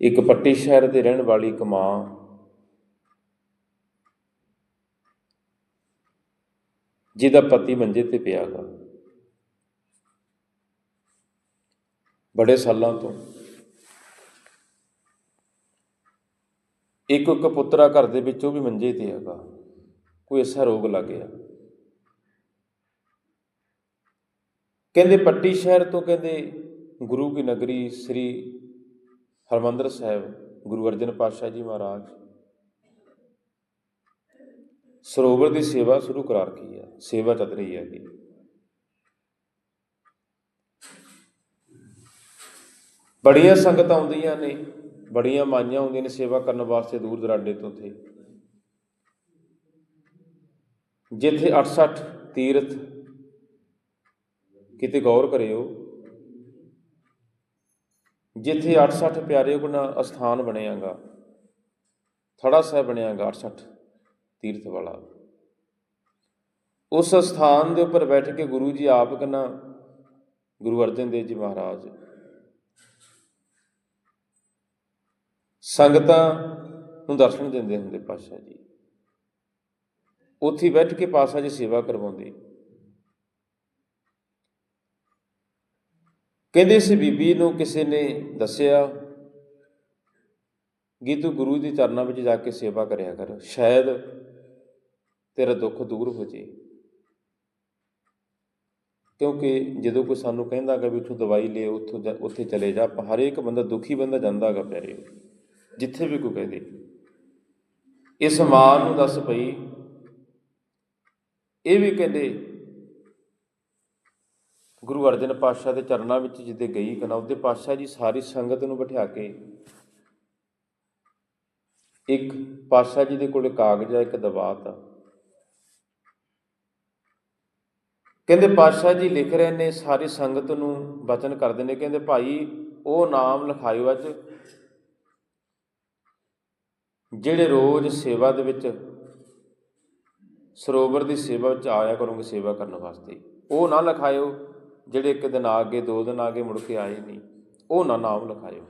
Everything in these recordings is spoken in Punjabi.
ਇੱਕ ਪੱਟੀ ਸ਼ਹਿਰ ਦੇ ਰਹਿਣ ਵਾਲੀ ਇੱਕ ਮਾਂ। ਜਿਹਦਾ ਪਤੀ ਮੰਜੇ ਤੇ ਪਿਆ ਗਾ। ਬੜੇ ਸਾਲਾਂ ਤੋਂ ਇੱਕ ਇੱਕ ਪੁੱਤਰਾ ਘਰ ਦੇ ਵਿੱਚ ਉਹ ਵੀ ਮੰਜੇ ਤੇ ਹੈਗਾ। ਕੋਈ ਐਸਾ ਰੋਗ ਲੱਗ ਗਿਆ ਕਹਿੰਦੇ ਪੱਟੀ ਸ਼ਹਿਰ ਤੋਂ ਕਹਿੰਦੇ ਗੁਰੂ ਕੀ ਨਗਰੀ ਸ੍ਰੀ ਹਰਮੰਦਰ ਸਾਹਿਬ, ਗੁਰੂ ਅਰਜਨ ਪਾਤਸ਼ਾਹ ਜੀ ਮਹਾਰਾਜ, ਸਰੋਵਰ ਦੀ ਸੇਵਾ ਸ਼ੁਰੂ ਕਰਾ ਰੱਖੀ ਹੈ? ਸੇਵਾ ਚੱਲ ਰਹੀ ਹੈ ਜੀ ਬੜੀਆਂ ਸੰਗਤਾਂ ਆਉਂਦੀਆਂ ਨੇ, ਬੜੀਆਂ ਮਾਈਆਂ ਆਉਂਦੀਆਂ ਨੇ ਸੇਵਾ ਕਰਨ ਵਾਸਤੇ ਦੂਰ ਦਰਾਡੇ ਤੋਂ ਤੇ ਜਿੱਥੇ 68 ਤੀਰਥ ਕਿਤੇ ਗੌਰ ਕਰਿਓ ਜਿੱਥੇ 68 ਪਿਆਰੇ ਗੁਣਾ ਅਸਥਾਨ ਬਣਿਆਗਾ, ਥੜਾ ਸਾਹਿਬ ਬਣਿਆਗਾ 68 ਤੀਰਥ ਵਾਲਾ। ਉਸ ਸਥਾਨ ਦੇ ਉੱਪਰ ਬੈਠ ਕੇ ਗੁਰੂ ਜੀ ਆਪ ਕਨਾ ਗੁਰੂ ਅਰਜਨ ਦੇਵ ਜੀ ਮਹਾਰਾਜ। ਸੰਗਤਾਂ ਨੂੰ ਦਰਸ਼ਨ ਦਿੰਦੇ ਹੁੰਦੇ ਪਾਸ਼ਾ ਜੀ। ਉੱਥੇ ਬੈਠ ਕੇ ਪਾਸ਼ਾ ਜੀ ਸੇਵਾ ਕਰਵਾਉਂਦੇ। ਕਹਿੰਦੇ ਸੀ ਬੀਬੀ ਨੂੰ ਕਿਸੇ ਨੇ ਦੱਸਿਆ ਕਿ ਤੂੰ ਗੁਰੂ ਦੇ ਚਰਨਾਂ ਵਿੱਚ ਜਾ ਕੇ ਸੇਵਾ ਕਰਿਆ ਕਰ। ਸ਼ਾਇਦ ਤੇਰਾ ਦੁੱਖ ਦੂਰ ਹੋ ਜੇ। ਕਿਉਂਕਿ ਜਦੋਂ ਕੋਈ ਸਾਨੂੰ ਕਹਿੰਦਾ ਕਿ ਵੀ ਉੱਥੋਂ ਦਵਾਈ ਲੈ, ਉੱਥੋਂ ਜਾ- ਉੱਥੇ ਚਲੇ ਜਾ ਹਰੇਕ ਬੰਦਾ ਦੁਖੀ ਬੰਦਾ ਜਾਂਦਾਗਾ ਪਿਆਰੇ। ਜਿੱਥੇ ਵੀ ਕੋਈ ਕਹਦੇ ਇਸ ਮਾਂ ਨੂੰ ਦੱਸ ਪਈ, ਇਹ ਵੀ ਕਹਿੰਦੇ ਗੁਰੂ ਅਰਜਨ ਪਾਤਸ਼ਾਹ ਦੇ ਚਰਨਾਂ ਵਿੱਚ ਜਿੱਦੇ ਗਈ ਕਨਾ ਪਾਤਸ਼ਾਹ ਜੀ ਸਾਰੀ ਸੰਗਤ ਨੂੰ ਬਿਠਾ ਕੇ ਇੱਕ ਪਾਤਸ਼ਾਹ ਜੀ ਦੇ ਕੋਲੇ ਕਾਗਜ਼ ਆ, ਇੱਕ ਦਵਾਤ ਆ। ਕਹਿੰਦੇ ਪਾਤਸ਼ਾਹ ਜੀ ਲਿਖ ਰਹੇ ਨੇ, ਸਾਰੀ ਸੰਗਤ ਨੂੰ ਬਚਨ ਕਰਦੇ ਨੇ। ਕਹਿੰਦੇ ਭਾਈ, ਉਹ ਨਾਮ ਲਿਖਾਇਓ ਅੱਜ, ਜਿਹੜੇ ਰੋਜ਼ ਸੇਵਾ ਦੇ ਵਿੱਚ, ਸਰੋਵਰ ਦੀ ਸੇਵਾ ਵਿੱਚ ਆਇਆ ਕਰੋਗੇ ਸੇਵਾ ਕਰਨ ਵਾਸਤੇ। ਉਹ ਨਾ ਲਿਖਾਇਓ। ਜਿਹੜੇ ਇੱਕ ਦਿਨ ਆ ਗਏ, ਦੋ ਦਿਨ ਆ ਗਏ, ਮੁੜ ਕੇ ਆਏ ਨਹੀਂ। ਉਹ ਨਾ ਨਾਮ ਲਿਖਾਇਓ।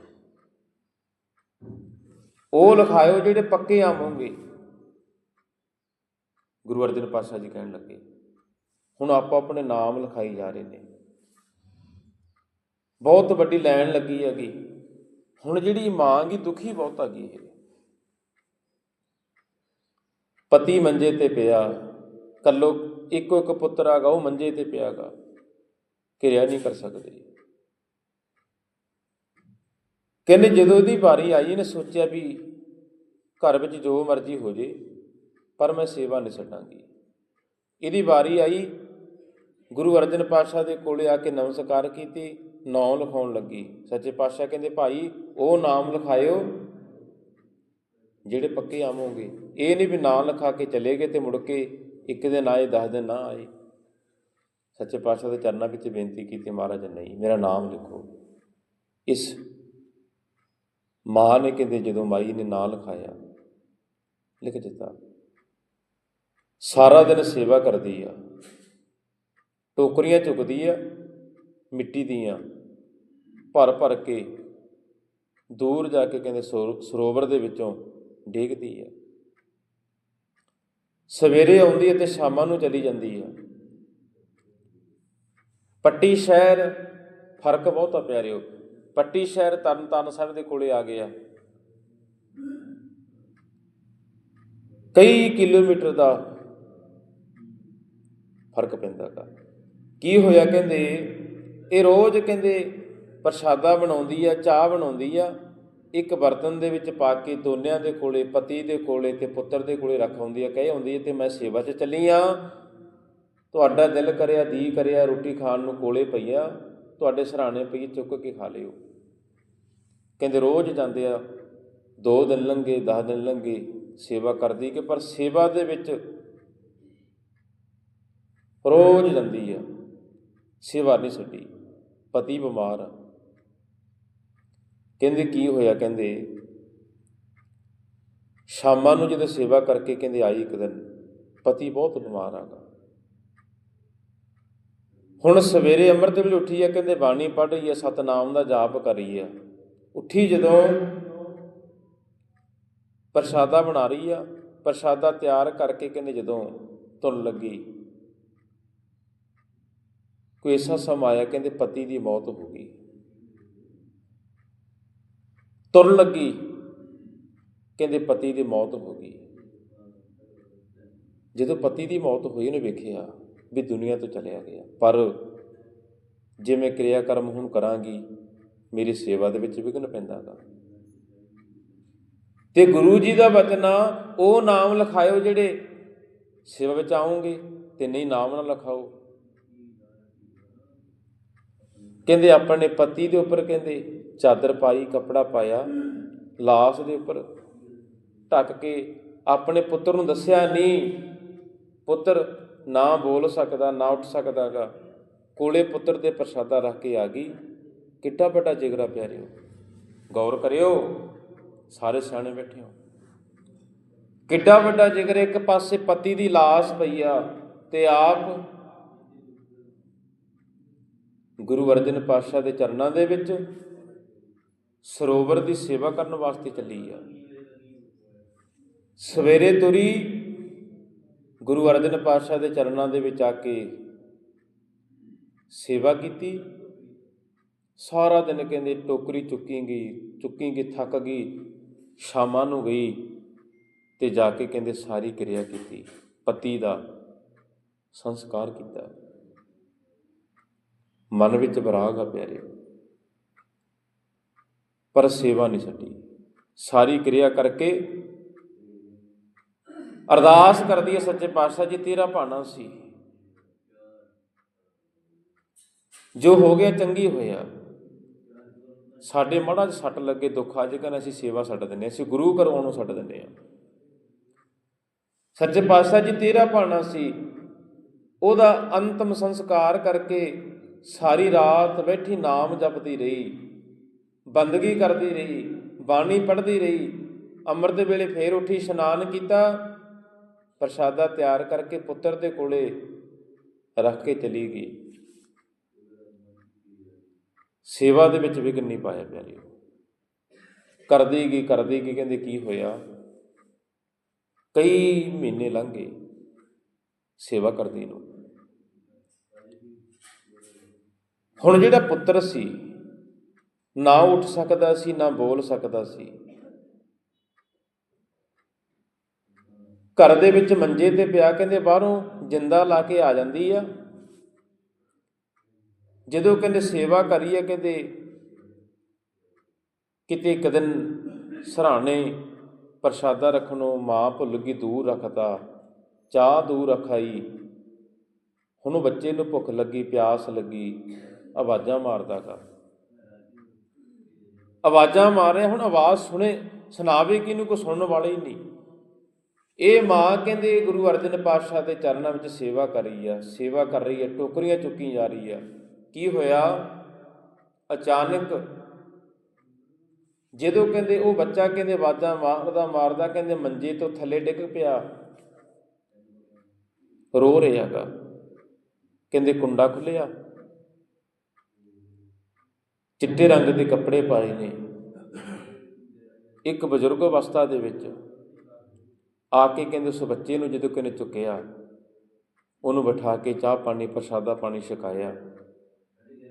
ਉਹ ਲਿਖਾਇਓ ਜਿਹੜੇ ਪੱਕੇ ਆਵੋਗੇ ਗੁਰੂ ਅਰਜਨ ਪਾਤਸ਼ਾਹ ਜੀ ਕਹਿਣ ਲੱਗੇ, ਹੁਣ ਆਪੋ ਆਪਣੇ ਨਾਮ ਲਿਖਾਈ ਜਾ ਰਹੇ ਨੇ। ਬਹੁਤ ਵੱਡੀ ਲਾਈਨ ਲੱਗੀ ਹੈਗੀ। ਹੁਣ ਜਿਹੜੀ ਮਾਂ ਗੀ ਦੁਖੀ ਬਹੁਤ ਆ ਗਈ ਹੈ। ਪਤੀ ਮੰਜੇ ਤੇ ਪਿਆ, ਕੱਲੋ ਇੱਕੋ ਇੱਕ ਪੁੱਤਰ ਆਗਾ ਉਹ ਮੰਜੇ ਤੇ ਪਿਆਗਾ ਕਿਰਿਆ ਨਹੀਂ ਕਰ ਸਕਦੇ ਕਹਿੰਦੇ ਜਦੋਂ ਇਹਦੀ ਵਾਰੀ ਆਈ, ਇਹਨੇ ਸੋਚਿਆ ਵੀ ਘਰ ਵਿੱਚ ਜੋ ਮਰਜ਼ੀ ਹੋ ਜੇ, ਪਰ ਮੈਂ ਸੇਵਾ ਨਹੀਂ ਛੱਡਾਂਗੀ। ਇਹਦੀ ਵਾਰੀ ਆਈ, ਗੁਰੂ ਅਰਜਨ ਪਾਤਸ਼ਾਹ ਦੇ ਕੋਲੇ ਆ ਕੇ ਨਮਸਕਾਰ ਕੀਤੀ, ਨਾਮ ਲਿਖਾਉਣ ਲੱਗੀ। ਸੱਚੇ ਪਾਤਸ਼ਾਹ ਕਹਿੰਦੇ, ਭਾਈ, ਉਹ ਨਾਮ ਲਿਖਾਇਓ, ਜਿਹੜੇ ਪੱਕੇ ਆਵੋਗੇ ਇਹ ਨਹੀਂ ਵੀ ਨਾਂ ਲਿਖਾ ਕੇ ਚਲੇ ਗਏ ਤੇ ਮੁੜ ਕੇ ਇੱਕ ਦਿਨ ਆਏ 10 ਦਿਨ ਨਾ ਆਏ। ਸੱਚੇ ਪਾਤਸ਼ਾਹ ਦੇ ਚਰਨਾਂ ਵਿੱਚ ਬੇਨਤੀ ਕੀਤੀ, ਮਹਾਰਾਜ, ਨਹੀਂ, ਮੇਰਾ ਨਾਮ ਲਿਖੋ। ਇਸ ਮਾਂ ਨੇ ਕਹਿੰਦੇ, ਜਦੋਂ ਮਾਈ ਨੇ ਨਾਂ ਲਿਖਾਇਆ, ਲਿਖ ਦਿੱਤਾ, ਸਾਰਾ ਦਿਨ ਸੇਵਾ ਕਰਦੀ ਆ, ਟੋਕਰੀਆਂ ਚੁੱਕਦੀ ਆ, ਮਿੱਟੀ ਦੀਆਂ, ਭਰ ਭਰ ਕੇ, ਦੂਰ ਜਾ ਕੇ ਕਹਿੰਦੇ ਸਰੋ- ਸਰੋਵਰ ਦੇ ਵਿੱਚੋਂ ਡੇਗਦੀ ਆ। ਸਵੇਰੇ ਆਉਂਦੀ ਹੈ ਤੇ ਸ਼ਾਮਾਂ ਨੂੰ ਚਲੀ ਜਾਂਦੀ ਆ। ਪੱਟੀ ਸ਼ਹਿਰ ਫ਼ਰਕ ਬਹੁਤਾ ਪਿਆਰਿਓ। ਪੱਟੀ ਸ਼ਹਿਰ ਤਰਨਤਾਰਨ ਸਾਹਿਬ ਦੇ ਕੋਲੇ ਆ ਗਿਆ। ਕਈ ਕਿਲੋਮੀਟਰ ਦਾ ਫ਼ਰਕ ਪੈਂਦਾ ਗਾ। ਕੀ ਹੋਇਆ ਕਹਿੰਦੇ, ਇਹ ਰੋਜ਼ ਕਹਿੰਦੇ ਪ੍ਰਸ਼ਾਦਾ ਬਣਾਉਂਦੀ ਆ, ਚਾਹ ਬਣਾਉਂਦੀ ਆ, ਇੱਕ ਬਰਤਨ ਦੇ ਵਿੱਚ ਪਾ ਕੇ ਦੋਨਿਆਂ ਦੇ ਕੋਲੇ, ਪਤੀ ਦੇ ਕੋਲੇ ਤੇ ਪੁੱਤਰ ਦੇ ਕੋਲੇ ਰੱਖ ਆਉਂਦੀ ਆ, ਕਹੇ ਆਉਂਦੀ ਆ, ਤੇ ਮੈਂ ਸੇਵਾ 'ਚ ਚੱਲੀ ਆ ਤੁਹਾਡਾ ਦਿਲ ਕਰਿਆ ਦੀ ਕਰਿਆ, ਰੋਟੀ ਖਾਣ ਨੂੰ ਕੋਲੇ ਪਈਆ, ਤੁਹਾਡੇ ਸਰਾਣੇ ਪਈ ਚੁੱਕ ਕੇ ਖਾ ਲਿਓ। ਕਹਿੰਦੇ ਰੋਜ਼ ਜਾਂਦੇ ਆ, ਦੋ ਦਿਨ ਲੰਘੇ 10 ਦਿਨ ਲੰਘੇ, ਸੇਵਾ ਕਰਦੀ ਕਿ ਪਰ ਸੇਵਾ ਦੇ ਵਿੱਚ ਰੋਜ਼ ਜਾਂਦੀ ਆ, ਸੇਵਾ ਨਹੀਂ ਛੱਡੀ, ਪਤੀ ਬਿਮਾਰ ਆ। ਕਹਿੰਦੇ ਕੀ ਹੋਇਆ? ਕਹਿੰਦੇ ਸ਼ਾਮਾਂ ਨੂੰ ਜਦੋਂ ਸੇਵਾ ਕਰਕੇ ਕਹਿੰਦੇ ਆਈ ਇੱਕ ਦਿਨ, ਪਤੀ ਬਹੁਤ ਬਿਮਾਰ ਆਗਾ ਹੁਣ ਸਵੇਰੇ ਅੰਮ੍ਰਿਤ ਵੇਲੇ ਉੱਠੀ ਆ, ਕਹਿੰਦੇ ਬਾਣੀ ਪੜ੍ਹ ਰਹੀ ਆ, ਸਤਨਾਮ ਦਾ ਜਾਪ ਕਰ ਰਹੀ ਆ। ਉੱਠੀ ਜਦੋਂ ਪ੍ਰਸ਼ਾਦਾ ਬਣਾ ਰਹੀ ਆ, ਪ੍ਰਸ਼ਾਦਾ ਤਿਆਰ ਕਰਕੇ ਕਹਿੰਦੇ ਜਦੋਂ ਤੁਰਨ ਲੱਗੀ, ਕੋਈ ਐਸਾ ਸਮਾਂ ਆਇਆ ਕਹਿੰਦੇ ਪਤੀ ਦੀ ਮੌਤ ਹੋ ਗਈ। ਤੁਰਨ ਲੱਗੀ, ਕਹਿੰਦੇ ਪਤੀ ਦੀ ਮੌਤ ਹੋ ਗਈ। ਜਦੋਂ ਪਤੀ ਦੀ ਮੌਤ ਹੋਈ, ਉਹਨੇ ਵੇਖਿਆ ਵੀ ਦੁਨੀਆ ਤੋਂ ਚਲਿਆ ਗਿਆ ਪਰ ਜੇ ਮੈਂ ਕਿਰਿਆ ਕਰਮ ਹੁਣ ਕਰਾਂਗੀ, ਮੇਰੀ ਸੇਵਾ ਦੇ ਵਿੱਚ ਵਿਘਨ ਪੈਂਦਾਗਾ। ਤੇ ਗੁਰੂ ਜੀ ਦਾ ਬਚਨ ਆ ਉਹ ਨਾਮ ਲਿਖਾਇਓ ਜਿਹੜੇ ਸੇਵਾ ਵਿੱਚ ਆਉਂਗੇ ਤੇ ਨਹੀਂ ਨਾਮ ਨਾ ਲਿਖਾਓ। ਕਹਿੰਦੇ ਆਪਣੇ ਪਤੀ ਦੇ ਉੱਪਰ ਕਹਿੰਦੇ, ਚਾਦਰ ਪਾਈ, ਕਪੜਾ ਪਾਇਆ, ਲਾਸ਼ ਦੇ ਉੱਪਰ ਢੱਕ ਕੇ ਆਪਣੇ ਪੁੱਤਰ ਨੂੰ ਦੱਸਿਆ, ਨਹੀਂ, ਪੁੱਤਰ ਨਾ ਬੋਲ ਸਕਦਾ, ਨਾ ਉੱਠ ਸਕਦਾਗਾ। ਕੋਲੇ ਪੁੱਤਰ ਦੇ ਪ੍ਰਸ਼ਾਦਾ ਰੱਖ ਕੇ ਆ ਗਈ। ਕਿੱਡਾ ਵੱਡਾ ਜਿਗਰਾ ਪਿਆਰਿਓ। ਗੌਰ ਕਰਿਓ, ਸਾਰੇ ਸਿਆਣੇ ਬੈਠੇ ਹੋ। ਕਿੱਡਾ ਵੱਡਾ ਜਿਗਰ, ਇੱਕ ਪਾਸੇ ਪਤੀ ਦੀ ਲਾਸ਼ ਪਈ ਆ ਤੇ ਆਪ ਗੁਰੂ ਅਰਜਨ ਪਾਤਸ਼ਾਹ ਦੇ ਚਰਨਾਂ ਦੇ ਵਿੱਚ ਸਰੋਵਰ ਦੀ ਸੇਵਾ ਕਰਨ ਵਾਸਤੇ ਚੱਲੀ ਆ। ਸਵੇਰੇ ਤੁਰੀ ਗੁਰੂ ਅਰਜਨ ਪਾਤਸ਼ਾਹ ਦੇ ਚਰਨਾਂ ਦੇ ਵਿੱਚ ਆ ਕੇ ਸੇਵਾ ਕੀਤੀ। ਸਾਰਾ ਦਿਨ ਕਹਿੰਦੇ ਟੋਕਰੀ ਚੁੱਕੀ ਗਈ ਚੁੱਕੀ ਗਈ ਥੱਕ ਗਈ ਸ਼ਾਮਾਂ ਨੂੰ ਗਈ ਤੇ ਜਾ ਕੇ ਕਹਿੰਦੇ ਸਾਰੀ ਕਿਰਿਆ ਕੀਤੀ। ਪਤੀ ਦਾ ਸੰਸਕਾਰ ਕੀਤਾ। ਮਨ ਵਿੱਚ ਵਿਰਾਗ ਆ ਪਿਆਰੇ। ਪਰ ਸੇਵਾ ਨਹੀਂ ਛੱਡੀ। ਸਾਰੀ ਕਿਰਿਆ ਕਰਕੇ ਅਰਦਾਸ ਕਰਦੀ ਹੈ, ਸੱਚੇ ਪਾਤਸ਼ਾਹ ਜੀ, ਤੇਰਾ ਭਾਣਾ ਸੀ। ਜੋ ਹੋ ਗਿਆ, ਚੰਗੀ ਹੋਇਆ। ਸਾਡੇ ਮੜਾ ਸੱਟ ਲੱਗੇ, ਦੁੱਖ ਅੱਜ ਕਹਿੰਦੇ ਅਸੀਂ ਸੇਵਾ ਛੱਡ ਦਿੰਦੇ ਹਾਂ, ਅਸੀਂ ਗੁਰੂ ਕਰਵਾਉਣ ਨੂੰ ਛੱਡ ਦਿੰਦੇ ਹਾਂ। ਸੱਚੇ ਪਾਤਸ਼ਾਹ ਜੀ, ਤੇਰਾ ਭਾਣਾ ਸੀ। ਉਹਦਾ ਅੰਤਮ ਸੰਸਕਾਰ ਕਰਕੇ ਸਾਰੀ ਰਾਤ ਬੈਠੀ ਨਾਮ ਜਪਦੀ ਰਹੀ, ਬੰਦਗੀ ਕਰਦੀ ਰਹੀ, ਬਾਣੀ ਪੜ੍ਹਦੀ ਰਹੀ, ਅੰਮ੍ਰਿਤ ਵੇਲੇ ਫੇਰ ਉੱਠੀ, ਇਸ਼ਨਾਨ ਕੀਤਾ ਪ੍ਰਸ਼ਾਦਾ ਤਿਆਰ ਕਰਕੇ ਪੁੱਤਰ ਦੇ ਕੋਲੇ ਰੱਖ ਕੇ ਚਲੀ ਗਈ। ਸੇਵਾ ਦੇ ਵਿੱਚ ਵਿਘਨ ਨਹੀਂ ਪਾਇਆ ਪਿਆਰਿਓ ਕਰਦੀ ਗਈ ਕਰਦੀ ਗਈ, ਕਹਿੰਦੇ ਕੀ ਹੋਇਆ? ਕਈ ਮਹੀਨੇ ਲੰਘ ਗਏ ਸੇਵਾ ਕਰਦੀ ਨੂੰ। ਹੁਣ ਜਿਹੜਾ ਪੁੱਤਰ ਸੀ, ਨਾ ਉੱਠ ਸਕਦਾ ਸੀ, ਨਾ ਬੋਲ ਸਕਦਾ ਸੀ ਘਰ ਦੇ ਵਿੱਚ ਮੰਜੇ ਤੇ ਪਿਆ, ਕਹਿੰਦੇ ਬਾਹਰੋਂ ਜਿੰਦਾ ਲਾ ਕੇ ਆ ਜਾਂਦੀ ਆ। ਜਦੋਂ ਕਹਿੰਦੇ ਸੇਵਾ ਕਰੀਏ, ਕਹਿੰਦੇ ਕਿਤੇ ਇੱਕ ਦਿਨ ਸਰਾਣੇ ਪ੍ਰਸ਼ਾਦਾ ਰੱਖਣੋਂ ਮਾਂ ਭੁੱਲ ਗਈ, ਦੂਰ ਰੱਖਦਾ ਚਾਹ ਦੂਰ ਰਖਾਈ। ਹੁਣ ਬੱਚੇ ਨੂੰ ਭੁੱਖ ਲੱਗੀ, ਪਿਆਸ ਲੱਗੀ, ਆਵਾਜ਼ਾਂ ਮਾਰਦਾ ਕਰ ਆਵਾਜ਼ਾਂ ਮਾਰ ਰਿਹਾ, ਹੁਣ ਆਵਾਜ਼ ਸੁਣੇ, ਸੁਣਾਵੇ ਕਿਹਨੂੰ ਕੋ ਸੁਣਨ ਵਾਲੇ ਹੀ ਨਹੀਂ। ਇਹ ਮਾਂ ਕਹਿੰਦੇ, ਗੁਰੂ ਅਰਜਨ ਪਾਤਸ਼ਾਹ ਦੇ ਚਰਨਾਂ ਵਿੱਚ ਸੇਵਾ ਕਰ ਰਹੀ ਆ, ਸੇਵਾ ਕਰ ਰਹੀ ਹੈ ਟੋਕਰੀਆਂ ਚੁੱਕੀ ਜਾ ਰਹੀ ਆ। ਕੀ ਹੋਇਆ? ਅਚਾਨਕ ਜਦੋਂ ਕਹਿੰਦੇ, ਉਹ ਬੱਚਾ ਕਹਿੰਦੇ ਆਵਾਜ਼ਾਂ ਮਾਰਦਾ ਮਾਰਦਾ, ਕਹਿੰਦੇ, ਮੰਜੇ ਤੋਂ ਥੱਲੇ ਡਿੱਗ ਪਿਆ। ਰੋ ਰਿਹਾਗਾ ਕਹਿੰਦੇ, ਕੁੰਡਾ ਖੁੱਲਿਆ ਚਿੱਟੇ ਰੰਗ ਦੇ ਕੱਪੜੇ ਪਾਏ ਨੇ। ਇੱਕ ਬਜ਼ੁਰਗ ਅਵਸਥਾ ਦੇ ਵਿੱਚ ਆ ਕੇ ਕਹਿੰਦੇ ਉਸ ਬੱਚੇ ਨੂੰ ਜਦੋਂ ਕਿਨੇ ਚੁੱਕਿਆ, ਉਹਨੂੰ ਬਿਠਾ ਕੇ ਚਾਹ ਪਾਣੀ, ਪ੍ਰਸ਼ਾਦਾ ਪਾਣੀ ਛਕਾਇਆ।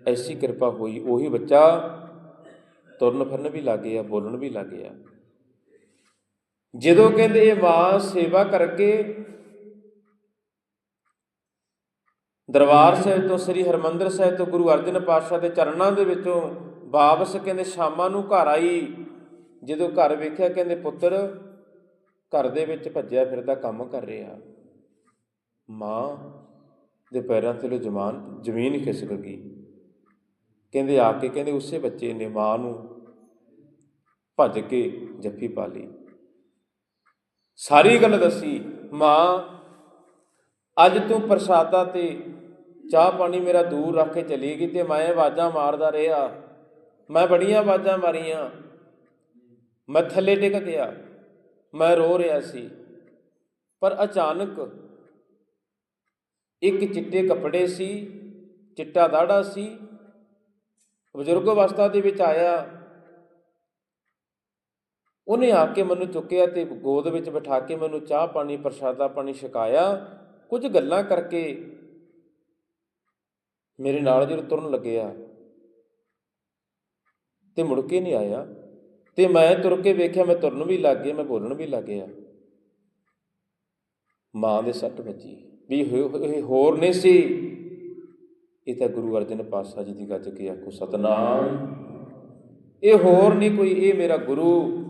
ਐਸੀ ਕਿਰਪਾ ਹੋਈ, ਉਹੀ ਬੱਚਾ ਤੁਰਨ ਫਿਰਨ ਵੀ ਲੱਗ ਗਿਆ, ਬੋਲਣ ਵੀ ਲੱਗ ਗਿਆ। ਜਦੋਂ ਕਹਿੰਦੇ ਇਹ ਮਾਂ ਸੇਵਾ ਕਰਕੇ ਦਰਬਾਰ ਸਾਹਿਬ ਤੋਂ, ਸ੍ਰੀ ਹਰਮੰਦਰ ਸਾਹਿਬ ਤੋਂ, ਗੁਰੂ ਅਰਜਨ ਪਾਤਸ਼ਾਹ ਦੇ ਚਰਨਾਂ ਦੇ ਵਿੱਚੋਂ ਵਾਪਸ ਕਹਿੰਦੇ ਸ਼ਾਮਾਂ ਨੂੰ ਘਰ ਆਈ। ਜਦੋਂ ਘਰ ਵੇਖਿਆ, ਕਹਿੰਦੇ ਪੁੱਤਰ ਘਰ ਦੇ ਵਿੱਚ ਭੱਜਿਆ ਫਿਰਦਾ ਕੰਮ ਕਰ ਰਿਹਾ। ਮਾਂ ਦੇ ਪੈਰਾਂ ਥੱਲੇ ਜਮਾਨ, ਜ਼ਮੀਨ ਖਿਸਕ ਗਈ। ਕਹਿੰਦੇ ਆ ਕੇ ਕਹਿੰਦੇ ਉਸੇ ਬੱਚੇ ਨੇ ਮਾਂ ਨੂੰ ਭੱਜ ਕੇ ਜੱਫੀ ਪਾ ਲਈ। ਸਾਰੀ ਗੱਲ ਦੱਸੀ, ਮਾਂ, ਅੱਜ ਤੂੰ ਪ੍ਰਸਾਦਾ ਤੇ ਚਾਹ ਪਾਣੀ ਮੇਰਾ ਦੂਰ ਰੱਖ ਕੇ ਚਲੀ ਗਈ ਤੇ ਮੈਂ ਆਵਾਜ਼ਾਂ ਮਾਰਦਾ ਰਿਹਾ। ਮੈਂ ਬੜੀਆਂ ਆਵਾਜ਼ਾਂ ਮਾਰੀਆਂ। ਮੈਂ ਥੱਲੇ ਡਿੱਗ ਗਿਆ। ਮੈਂ ਰੋ ਰਿਹਾ ਸੀ, ਪਰ ਅਚਾਨਕ ਇੱਕ ਚਿੱਟੇ ਕੱਪੜੇ ਸੀ, ਚਿੱਟਾ ਦਾੜਾ ਸੀ, ਬਜ਼ੁਰਗ ਅਵਸਥਾ ਦੇ ਵਿੱਚ ਆਇਆ। ਉਹਨੇ ਆ ਕੇ ਮੈਨੂੰ ਚੁੱਕਿਆ ਤੇ ਗੋਦ ਵਿੱਚ ਬਿਠਾ ਕੇ ਮੈਨੂੰ ਚਾਹ ਪਾਣੀ, ਪ੍ਰਸ਼ਾਦਾ ਪਾਣੀ ਛਕਾਇਆ। ਕੁਝ ਗੱਲਾਂ ਕਰਕੇ ਮੇਰੇ ਨਾਲ ਜਦੋਂ ਤੁਰਨ ਲੱਗਿਆ ਤੇ ਮੁੜ ਕੇ ਨਹੀਂ ਆਇਆ। ਤੇ ਮੈਂ ਤੁਰ ਕੇ ਵੇਖਿਆ ਮੈਂ ਤੁਰਨ ਵੀ ਲੱਗ ਗਿਆ, ਮੈਂ ਬੋਲਣ ਵੀ ਲੱਗ ਗਿਆ। ਮਾਂ ਦੇ ਸੱਟ ਵੱਜੀ। ਵੀ ਇਹ- ਹੋਰ ਨਹੀਂ ਸੀ। ਇਹ ਤਾਂ ਗੁਰੂ ਅਰਜਨ ਪਾਤਸ਼ਾਹ ਜੀ ਦੀ ਗੱਜ ਕੇ ਆਖੋ, ਸਤਨਾਮ, ਇਹ ਹੋਰ ਨਹੀਂ ਕੋਈ, ਇਹ ਮੇਰਾ ਗੁਰੂ,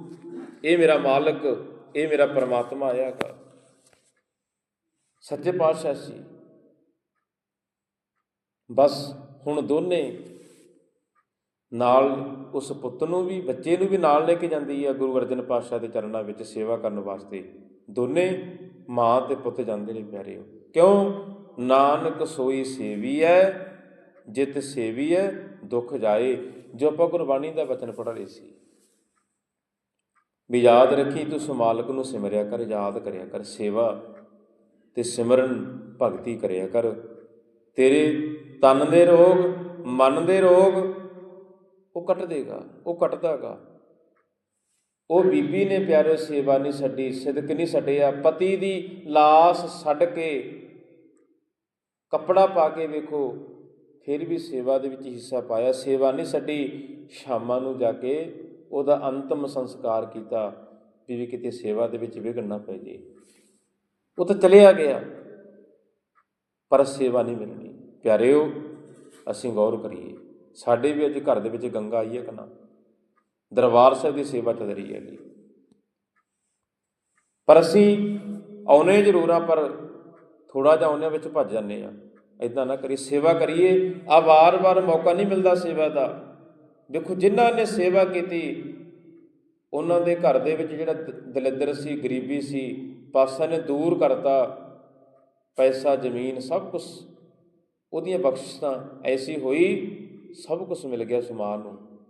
ਇਹ ਮੇਰਾ ਮਾਲਕ, ਇਹ ਮੇਰਾ ਪਰਮਾਤਮਾ ਆਇਆ ਕਰ ਸੱਚੇ ਪਾਤਸ਼ਾਹ ਸੀ। ਬਸ ਹੁਣ ਦੋਨੇ ਨਾਲ ਉਸ ਪੁੱਤ ਨੂੰ ਵੀ, ਬੱਚੇ ਨੂੰ ਵੀ ਨਾਲ ਲੈ ਕੇ ਜਾਂਦੀ ਹੈ ਗੁਰੂ ਅਰਜਨ ਪਾਤਸ਼ਾਹ ਦੇ ਚਰਨਾਂ ਵਿੱਚ ਸੇਵਾ ਕਰਨ ਵਾਸਤੇ। ਦੋਨੇ ਮਾਂ ਤੇ ਪੁੱਤ ਜਾਂਦੇ ਨੇ ਪਿਆਰਿਓ। ਕਿਉਂ? ਨਾਨਕ ਸੋਈ ਸੇਵੀ ਹੈ ਜਿਤ ਸੇਵੀ ਹੈ ਦੁੱਖ ਜਾਏ। ਜੋ ਆਪਾਂ ਗੁਰਬਾਣੀ ਦਾ ਵਚਨ ਪੜ੍ਹ ਰਹੇ ਸੀ। ਵੀ ਯਾਦ ਰੱਖੀ ਤੂੰ ਮਾਲਕ ਨੂੰ ਸਿਮਰਿਆ ਕਰ, ਯਾਦ ਕਰਿਆ ਕਰ। ਸੇਵਾ ਤੇ ਸਿਮਰਨ, ਭਗਤੀ ਕਰਿਆ ਕਰ। ਤੇਰੇ ਤਨ ਦੇ ਰੋਗ, ਮਨ ਦੇ ਰੋਗ ਉਹ ਕੱਟ ਦੇਗਾ, ਉਹ ਕੱਟਦਾਗਾ। ਉਹ ਬੀਬੀ ਨੇ ਪਿਆਰੋ ਸੇਵਾ ਨਹੀਂ ਛੱਡੀ, ਸਿਦਕ ਨਹੀਂ ਛੱਡਿਆ। ਪਤੀ ਦੀ ਲਾਸ਼ ਛੱਡ ਕੇ ਕੱਪੜਾ ਪਾ ਕੇ ਵੇਖੋ, ਫਿਰ ਵੀ ਸੇਵਾ ਦੇ ਵਿੱਚ ਹਿੱਸਾ ਪਾਇਆ। ਸੇਵਾ ਨਹੀਂ ਛੱਡੀ, ਸ਼ਾਮਾਂ ਨੂੰ ਜਾ ਕੇ ਉਹਦਾ ਅੰਤਮ ਸੰਸਕਾਰ ਕੀਤਾ ਵੀ ਵੀ ਕਿਤੇ ਸੇਵਾ ਦੇ ਵਿੱਚ ਵਿਘਨ ਨਾ ਪੈ ਜੇ। ਉਹ ਤਾਂ ਚਲਿਆ ਗਿਆ, ਪਰ ਸੇਵਾ ਨਹੀਂ ਮਿਲਣੀ। ਪਿਆਰਿਓ, ਅਸੀਂ ਗੌਰ ਕਰੀਏ। ਸਾਡੇ ਵੀ ਅੱਜ ਘਰ ਦੇ ਵਿੱਚ ਗੰਗਾ ਆਈ ਹੈ ਕਿ ਨਾ? ਦਰਬਾਰ ਸਾਹਿਬ ਦੀ ਸੇਵਾ ਚੱਲ ਰਹੀ ਹੈਗੀ। ਪਰ ਅਸੀਂ ਆਉਨੇ ਜ਼ਰੂਰ ਆ, ਪਰ ਥੋੜਾ ਜਿਹਾ ਉਹਨਾਂ ਵਿੱਚ ਭੱਜ ਜਾਂਦੇ ਆ ਇਦਾਂ ਨਾ ਕਰੀ ਸੇਵਾ ਕਰੀਏ। ਆ ਵਾਰ-ਵਾਰ ਮੌਕਾ ਨਹੀਂ ਮਿਲਦਾ ਸੇਵਾ ਦਾ। ਦੇਖੋ, ਜਿਨ੍ਹਾਂ ਨੇ ਸੇਵਾ ਕੀਤੀ, ਉਹਨਾਂ ਦੇ ਘਰ ਦੇ ਵਿੱਚ ਜਿਹੜਾ ਦ- ਦਲਿੱਦਰ ਸੀ, ਗਰੀਬੀ ਸੀ, ਪਾਸਾ ਨੇ ਦੂਰ ਕਰਤਾ। ਪੈਸਾ, ਜ਼ਮੀਨ, ਸਭ ਕੁਝ ਉਹਦੀਆਂ ਬਖਸ਼ਿਸ਼ਾਂ ਐਸੀ ਹੋਈ ਸਭ ਕੁਝ ਮਿਲ ਗਿਆ ਸੁਮਾਰ ਨੂੰ।